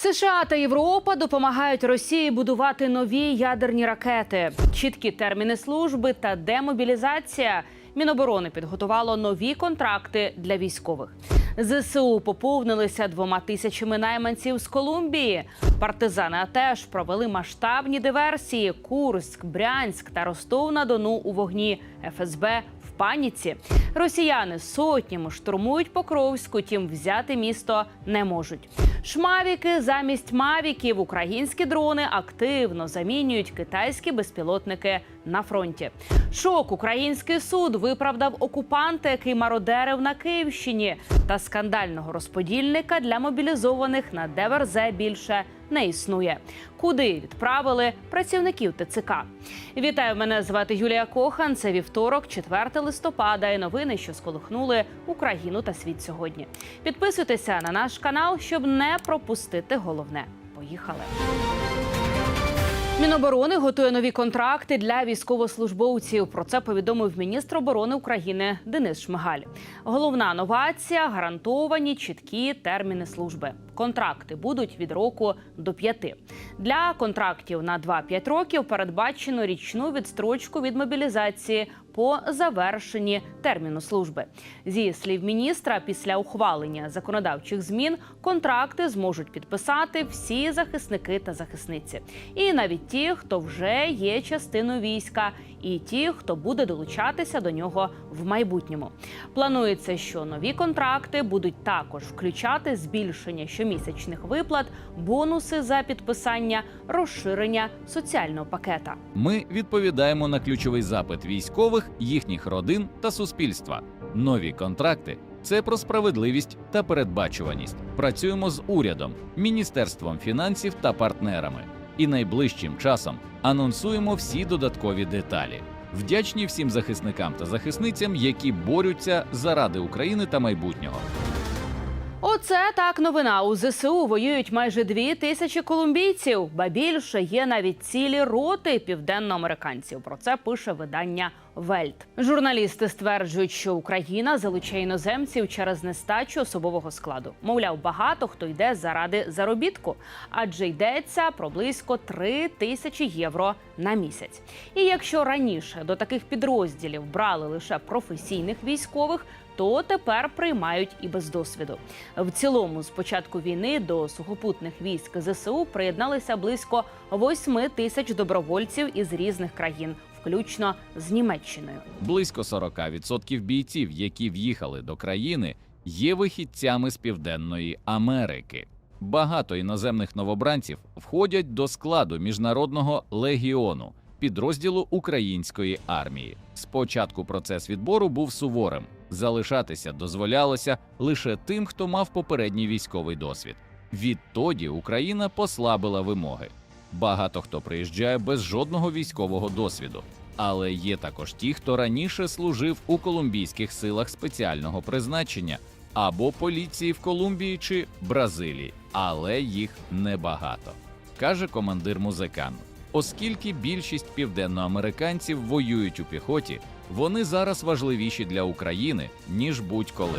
США та Європа допомагають Росії будувати нові ядерні ракети. Чіткі терміни служби та демобілізація. Міноборони підготувало нові контракти для військових. ЗСУ поповнилися двома тисячами найманців з Колумбії. Партизани теж провели масштабні диверсії. Курськ, Брянськ та Ростов на Дону у вогні. ФСБ паніці. Росіяни сотнями штурмують Покровську, тім взяти місто не можуть. Шмавіки замість мавіків українські дрони активно замінюють китайські безпілотники на фронті. Шок український суд виправдав окупанта, який мародерив на Київщині, та скандального розподільника для мобілізованих на ДВРЗ більше не існує. Куди відправили працівників ТЦК? Вітаю, мене звати Юлія Кохан. Це вівторок, 4 листопада. І новини, що сколихнули Україну та світ сьогодні. Підписуйтеся на наш канал, щоб не пропустити головне. Поїхали. Міноборони готує нові контракти для військовослужбовців. Про це повідомив міністр оборони України Денис Шмигаль. Головна новація гарантовані чіткі терміни служби. Контракти будуть від року до п'яти. Для контрактів на 2-5 років передбачено річну відстрочку від мобілізації по завершенні терміну служби. Зі слів міністра, після ухвалення законодавчих змін контракти зможуть підписати всі захисники та захисниці, і навіть ті, хто вже є частиною війська, і ті, хто буде долучатися до нього в майбутньому. Планується, що нові контракти будуть також включати збільшення щомісячних виплат, бонуси за підписання, розширення соціального пакета. Ми відповідаємо на ключовий запит військових, їхніх родин та суспільства. Нові контракти це про справедливість та передбачуваність. Працюємо з урядом, міністерством фінансів та партнерами. І найближчим часом анонсуємо всі додаткові деталі. Вдячні всім захисникам та захисницям, які борються заради України та майбутнього. Оце так новина. У ЗСУ воюють майже дві тисячі колумбійців, ба більше є навіть цілі роти південноамериканців. Про це пише видання Вельт. Журналісти стверджують, що Україна залучає іноземців через нестачу особового складу. Мовляв, багато хто йде заради заробітку, адже йдеться про близько 3 тисячі євро на місяць. І якщо раніше до таких підрозділів брали лише професійних військових, то тепер приймають і без досвіду. В цілому, з початку війни до сухопутних військ ЗСУ приєдналися близько 8 тисяч добровольців із різних країн, включно з Німеччиною. Близько 40% бійців, які в'їхали до країни, є вихідцями з Південної Америки. Багато іноземних новобранців входять до складу міжнародного легіону, підрозділу української армії. Спочатку процес відбору був суворим. Залишатися дозволялося лише тим, хто мав попередній військовий досвід. Відтоді Україна послабила вимоги. Багато хто приїжджає без жодного військового досвіду. Але є також ті, хто раніше служив у колумбійських силах спеціального призначення або поліції в Колумбії чи Бразилії, але їх небагато, каже командир музикан. Оскільки більшість південноамериканців воюють у піхоті, вони зараз важливіші для України ніж будь-коли.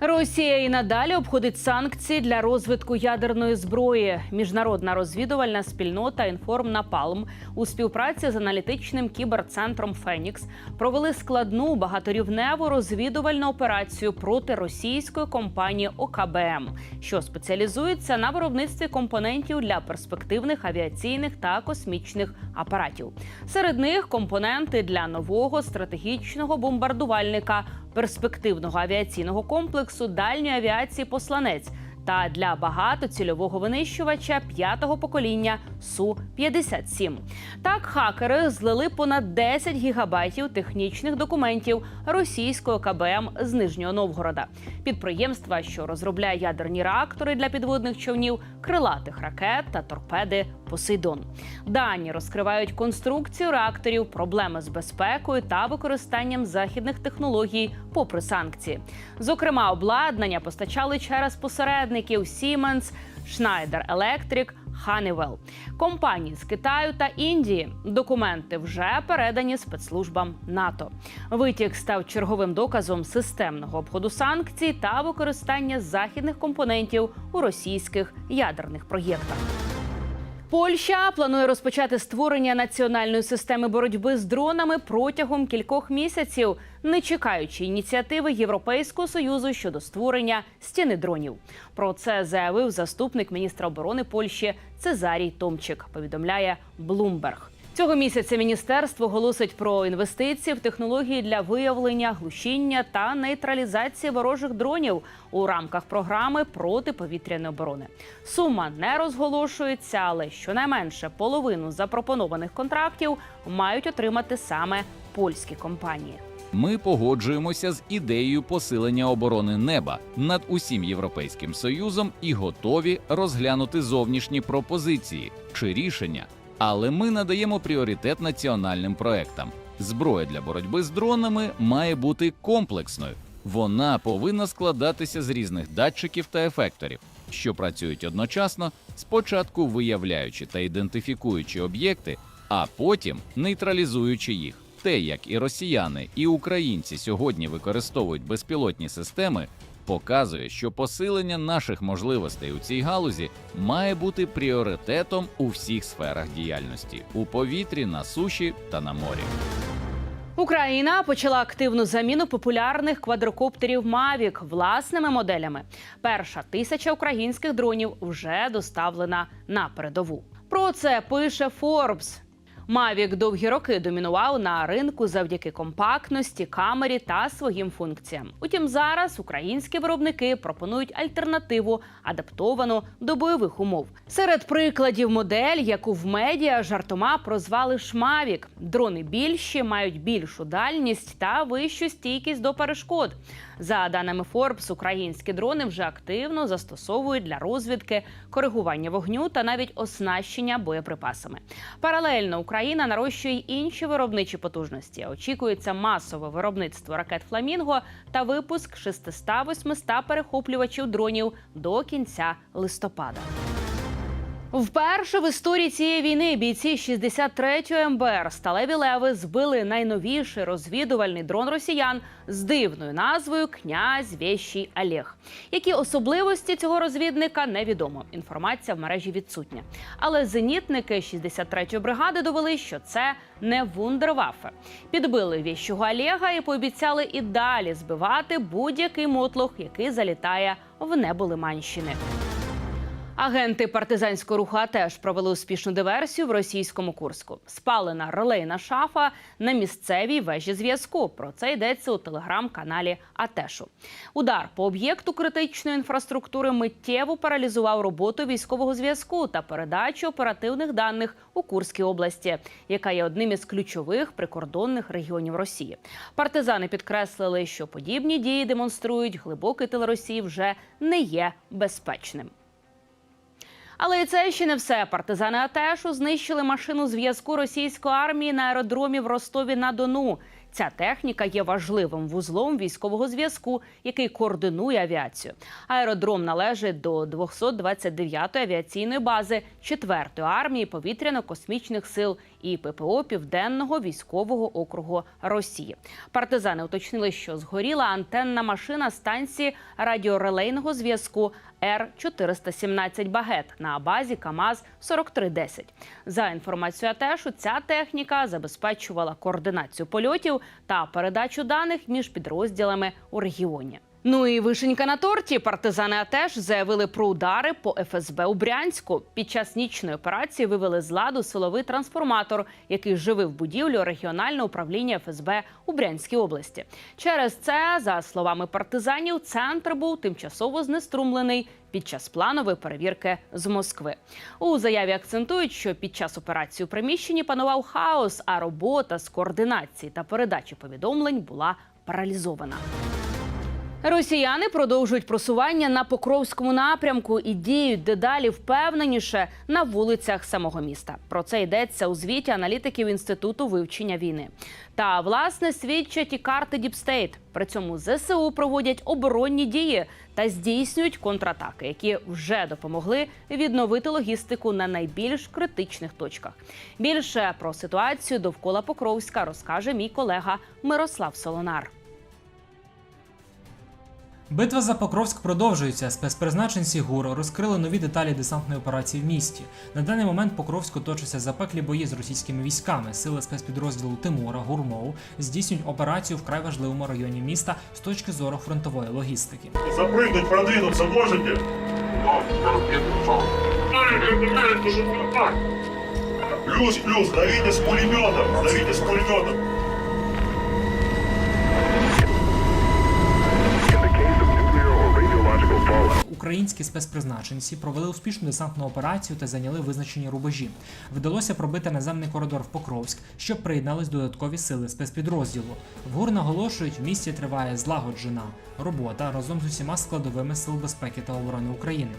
Росія і надалі обходить санкції для розвитку ядерної зброї. Міжнародна розвідувальна спільнота «Інформнапалм» у співпраці з аналітичним кіберцентром Фенікс провели складну багаторівневу розвідувальну операцію проти російської компанії ОКБМ, що спеціалізується на виробництві компонентів для перспективних авіаційних та космічних апаратів. Серед них компоненти для нового стратегічного бомбардувальника перспективного авіаційного комплексу дальньої авіації посланець та для багатоцільового винищувача п'ятого покоління су 57 Так хакери злили понад 10 гігабайтів технічних документів російського КБМ з Нижнього Новгорода, підприємства, що розробляє ядерні реактори для підводних човнів, крилатих ракет та торпеди Посейдон. Дані розкривають конструкцію реакторів, проблеми з безпекою та використанням західних технологій, попри санкції. Зокрема, обладнання постачали через посередників Siemens, Schneider Electric, Honeywell. Компанії з Китаю та Індії. Документи вже передані спецслужбам НАТО. Витік став черговим доказом системного обходу санкцій та використання західних компонентів у російських ядерних проєктах. Польща планує розпочати створення національної системи боротьби з дронами протягом кількох місяців, не чекаючи ініціативи Європейського союзу щодо створення стіни дронів. Про це заявив заступник міністра оборони Польщі Цезарій Томчик. Повідомляє Bloomberg. Цього місяця міністерство оголосить про інвестиції в технології для виявлення, глушіння та нейтралізації ворожих дронів у рамках програми протиповітряної оборони. Сума не розголошується, але щонайменше половину запропонованих контрактів мають отримати саме польські компанії. Ми погоджуємося з ідеєю посилення оборони неба над усім європейським союзом і готові розглянути зовнішні пропозиції чи рішення. Але ми надаємо пріоритет національним проектам. Зброя для боротьби з дронами має бути комплексною. Вона повинна складатися з різних датчиків та ефекторів, що працюють одночасно, спочатку виявляючи та ідентифікуючи об'єкти, а потім нейтралізуючи їх. Те, як і росіяни, і українці сьогодні використовують безпілотні системи, показує, що посилення наших можливостей у цій галузі має бути пріоритетом у всіх сферах діяльності у повітрі, на суші та на морі. Україна почала активну заміну популярних квадрокоптерів Mavic власними моделями. Перша тисяча українських дронів вже доставлена на передову. Про це пише Forbes. Mavic довгі роки домінував на ринку завдяки компактності, камері та своїм функціям. Утім, зараз українські виробники пропонують альтернативу, адаптовану до бойових умов. Серед прикладів модель, яку в медіа жартома прозвали Шмавік. Дрони більші, мають більшу дальність та вищу стійкість до перешкод. За даними Forbes, українські дрони вже активно застосовують для розвідки, коригування вогню та навіть оснащення боєприпасами. Паралельно Україна нарощує й інші виробничі потужності. Очікується масове виробництво ракет Фламінго та випуск 600-800 перехоплювачів дронів до кінця листопада. Вперше в історії цієї війни бійці 63-ї МБР сталеві леви збили найновіший розвідувальний дрон росіян з дивною назвою Князь Вєщий Олег. Які особливості цього розвідника невідомо. Інформація в мережі відсутня. Але зенітники 63-ї бригади довели, що це не вундервафе. Підбили віщого Олега і пообіцяли і далі збивати будь-який мотлох, який залітає в небо Лиманщини. Агенти партизанського руху теж провели успішну диверсію в російському Курську. Спалена релейна шафа на місцевій вежі зв'язку. Про це йдеться у телеграм-каналі Атешу. Удар по об'єкту критичної інфраструктури миттєво паралізував роботу військового зв'язку та передачу оперативних даних у Курській області, яка є одним із ключових прикордонних регіонів Росії. Партизани підкреслили, що подібні дії демонструють, глибокий тил Росії вже не є безпечним. Але і це ще не все. Партизани Атешу знищили машину зв'язку російської армії на аеродромі в Ростові на Дону. Ця техніка є важливим вузлом військового зв'язку, який координує авіацію. Аеродром належить до 229-ї авіаційної бази 4-ї армії повітряно-космічних сил і ППО Південного військового округу Росії. Партизани уточнили, що згоріла антенна машина станції радіорелейного зв'язку Р 417 Багет на базі КАМАЗ 4310. За інформацією АТЕШу, ця техніка забезпечувала координацію польотів та передачу даних між підрозділами у регіоні. Ну і вишенька на торті. Партизани АТЕШ заявили про удари по ФСБ у Брянську. Під час нічної операції вивели з ладу силовий трансформатор, який живив будівлю регіонального управління ФСБ у Брянській області. Через це, за словами партизанів, центр був тимчасово знеструмлений під час планової перевірки з Москви. У заяві акцентують, що під час операції у приміщенні панував хаос, а робота з координації та передачі повідомлень була паралізована. Росіяни продовжують просування на Покровському напрямку і діють дедалі впевненіше на вулицях самого міста. Про це йдеться у звіті аналітиків інституту вивчення війни. Та власне свідчать і карти Діпстейт. При цьому ЗСУ проводять оборонні дії та здійснюють контратаки, які вже допомогли відновити логістику на найбільш критичних точках. Більше про ситуацію довкола Покровська розкаже мій колега Мирослав Солонар. Битва за Покровськ продовжується. Спецпризначенці ГУР розкрили нові деталі десантної операції в місті. На даний момент Покровську точаться запеклі бої з російськими військами. Сили спецпідрозділу Тимура Гурмов здійснюють операцію в край важливому районі міста з точки зору фронтової логістики. Запрыгнуть, продвинуться можете? Плюс, плюс, давите с пулеметом, давите с пулеметом. Українські спецпризначенці провели успішну десантну операцію та зайняли визначені рубежі. Вдалося пробити наземний коридор в Покровськ, щоб приєднались додаткові сили спецпідрозділу. В ГУР наголошують, в місті триває злагоджена робота разом з усіма складовими сил безпеки та оборони України.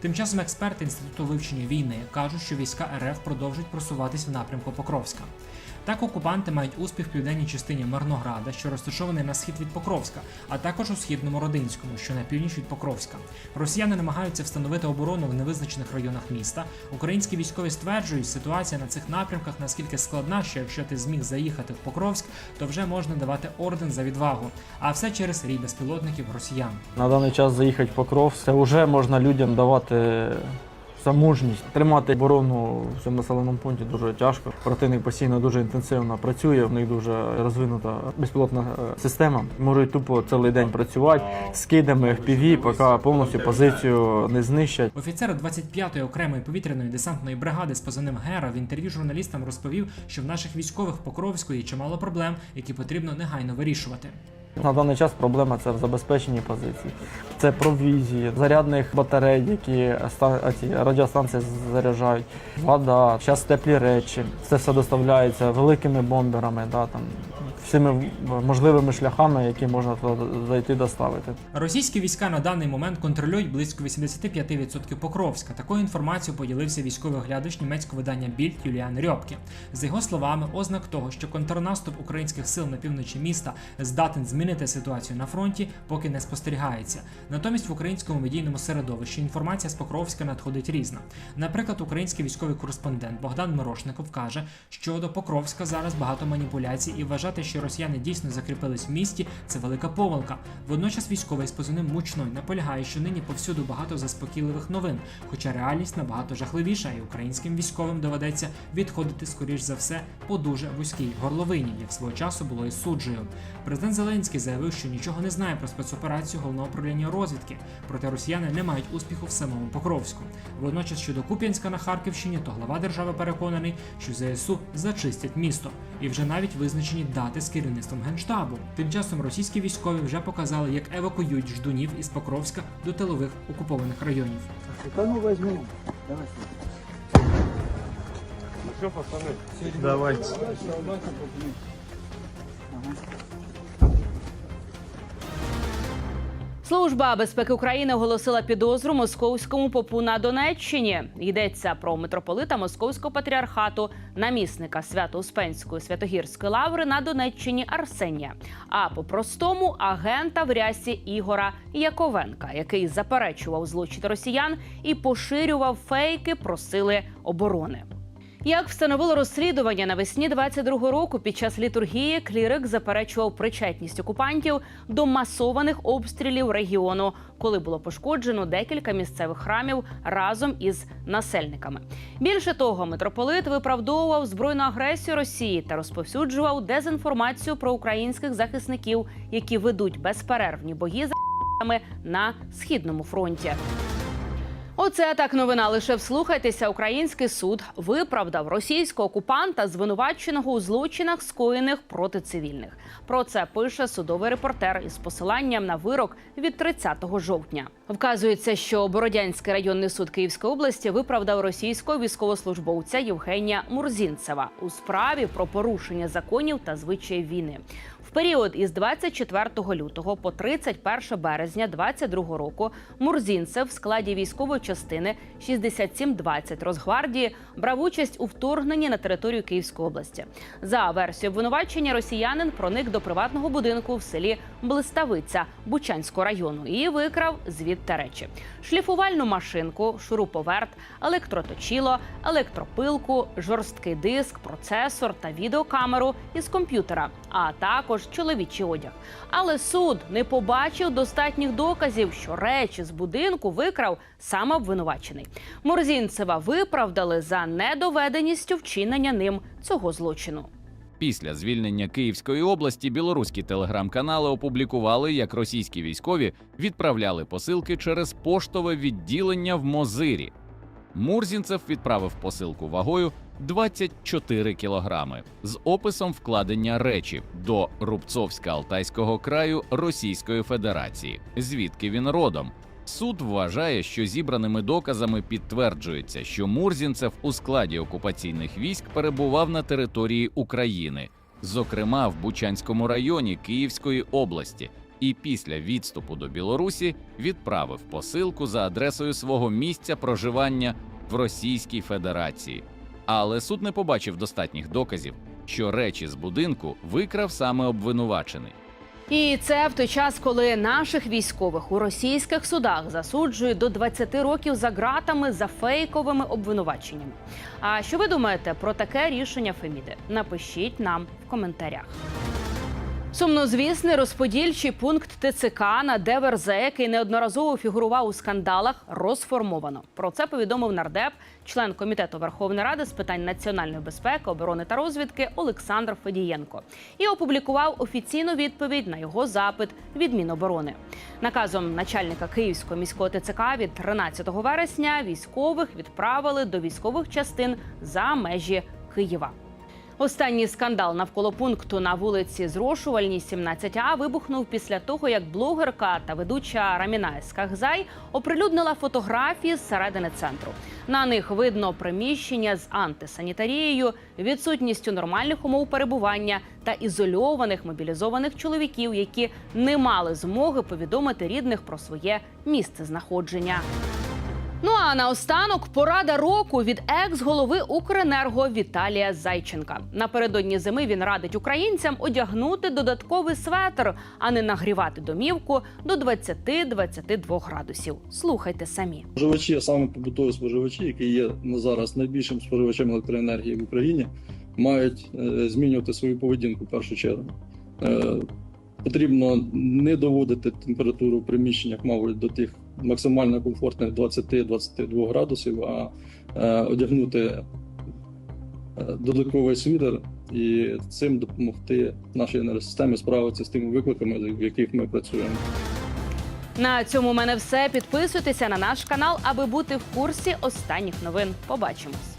Тим часом експерти інституту вивчення війни кажуть, що війська РФ продовжують просуватись в напрямку Покровська. Так окупанти мають успіх в південній частині Мирнограда, що розташований на схід від Покровська, а також у східному Родинському, що на північ від Покровська. Росіяни намагаються встановити оборону в невизначених районах міста. Українські військові стверджують, ситуація на цих напрямках наскільки складна, що якщо ти зміг заїхати в Покровськ, то вже можна давати орден за відвагу. А все через рій безпілотників росіян. На даний час заїхати в Покровськ, це вже можна людям давати мужність. Тримати оборону в цьому населеному пункті дуже тяжко. Противник постійно дуже інтенсивно працює, в них дуже розвинута безпілотна е, система. Можуть тупо цілий день працювати з кидами в поки повністю позицію не знищать. Офіцер 25-ї окремої повітряної десантної бригади з позивним Гера в інтерв'ю журналістам розповів, що в наших військових є чимало проблем, які потрібно негайно вирішувати. На даний час проблема це в забезпеченні позицій. Це провізії, зарядних батарей, які ці радіостанції заряджають, вода, зараз теплі речі. Це все доставляється великими бомберами, да, там, всіми можливими шляхами, які можна зайти доставити. Російські війська на даний момент контролюють близько 85% Покровська. Такою інформацією поділився військовий оглядач німецького видання Більд Юліан Рьопке. За його словами, ознак того, що контрнаступ українських сил на півночі міста здатен змінити ситуацію на фронті, поки не спостерігається. Натомість в українському медійному середовищі інформація з Покровська надходить різна. Наприклад, український військовий кореспондент Богдан Мирошников каже, що до Покровська зараз багато маніпуляцій і вважати, що росіяни дійсно закріпились в місті, це велика помилка. Водночас військовий з позивним мучной наполягає, що нині повсюду багато заспокійливих новин, хоча реальність набагато жахливіша, і українським військовим доведеться відходити скоріш за все по дуже вузькій горловині, як свого часу було із суджею. Президент Зеленський заявив, що нічого не знає про спецоперацію головного управління розвідки, проте росіяни не мають успіху в самому Покровську. Водночас щодо Куп'янська на Харківщині, то глава держави переконаний, що ЗСУ зачистять місто, і вже навіть визначені дати з керівництвом генштабу. Тим часом російські військові вже показали, як евакуюють ждунів із Покровська до тилових окупованих районів. Служба безпеки України оголосила підозру московському попу на Донеччині. Йдеться про митрополита Московського патріархату, намісника Свято-Успенської Святогірської лаври на Донеччині Арсенія. А по-простому агента в рясі Ігора Яковенка, який заперечував злочин росіян і поширював фейки про сили оборони. Як встановило розслідування навесні 22-го року під час літургії, клірик заперечував причетність окупантів до масованих обстрілів регіону, коли було пошкоджено декілька місцевих храмів разом із насельниками. Більше того, митрополит виправдовував збройну агресію Росії та розповсюджував дезінформацію про українських захисників, які ведуть безперервні бої за на східному фронті. Оце так новина. Лише вслухайтеся. Український суд виправдав російського окупанта, звинуваченого у злочинах, скоєних проти цивільних. Про це пише судовий репортер із посиланням на вирок від 30 жовтня. Вказується, що Бородянський районний суд Київської області виправдав російського військовослужбовця Євгенія Мурзінцева у справі про порушення законів та звичаїв війни. Період із 24 лютого по 31 березня 22 року Мурзінцев в складі військової частини 6720 Росгвардії брав участь у вторгненні на територію Київської області. За версією обвинувачення, росіянин проник до приватного будинку в селі Блиставиця Бучанського району і викрав звідти речі: шліфувальну машинку, шуруповерт, електроточіло, електропилку, жорсткий диск, процесор та відеокамеру із комп'ютера, а також чоловічий одяг. Але суд не побачив достатніх доказів, що речі з будинку викрав саме обвинувачений. Морзінцева виправдали за недоведеністю вчинення ним цього злочину. Після звільнення Київської області білоруські телеграм-канали опублікували, як російські військові відправляли посилки через поштове відділення в Мозирі. Мурзінцев відправив посилку вагою 24 кілограми з описом вкладення речі до Рубцовська-Алтайського краю Російської Федерації, звідки він родом. Суд вважає, що зібраними доказами підтверджується, що Мурзінцев у складі окупаційних військ перебував на території України, зокрема в Бучанському районі Київської області, і після відступу до Білорусі відправив посилку за адресою свого місця проживання в Російській Федерації. Але суд не побачив достатніх доказів, що речі з будинку викрав саме обвинувачений. І це в той час, коли наших військових у російських судах засуджують до 20 років за ґратами за фейковими обвинуваченнями. А що ви думаєте про таке рішення Феміди? Напишіть нам в коментарях. Сумнозвісний розподільчий пункт ТЦК на ДВРЗ, який неодноразово фігурував у скандалах, розформовано. Про це повідомив нардеп, член комітету Верховної Ради з питань національної безпеки, оборони та розвідки Олександр Федієнко і опублікував офіційну відповідь на його запит від Міноборони. Наказом начальника Київського міського ТЦК від 13 вересня військових відправили до військових частин за межі Києва. Останній скандал навколо пункту на вулиці Зрошувальній, 17А, вибухнув після того, як блогерка та ведуча Раміна Ескахзай оприлюднила фотографії з середини центру. На них видно приміщення з антисанітарією, відсутністю нормальних умов перебування та ізольованих мобілізованих чоловіків, які не мали змоги повідомити рідних про своє місце знаходження. Ну а наостанок порада року від екс-голови Укренерго Віталія Зайченка. Напередодні зими він радить українцям одягнути додатковий светр, а не нагрівати домівку до 20-22 градусів. Слухайте самі. Споживачі, а саме побутові споживачі, які є на зараз найбільшим споживачем електроенергії в Україні, мають е, змінювати свою поведінку в першу чергу. Е, потрібно не доводити температуру в приміщеннях, мабуть, до тих максимально комфортних 20-22 градусів, а е, одягнути е, додатковий світер і цим допомогти нашій енергосистемі справитися з тими викликами, в яких ми працюємо. На цьому в мене все. Підписуйтеся на наш канал, аби бути в курсі останніх новин. Побачимось.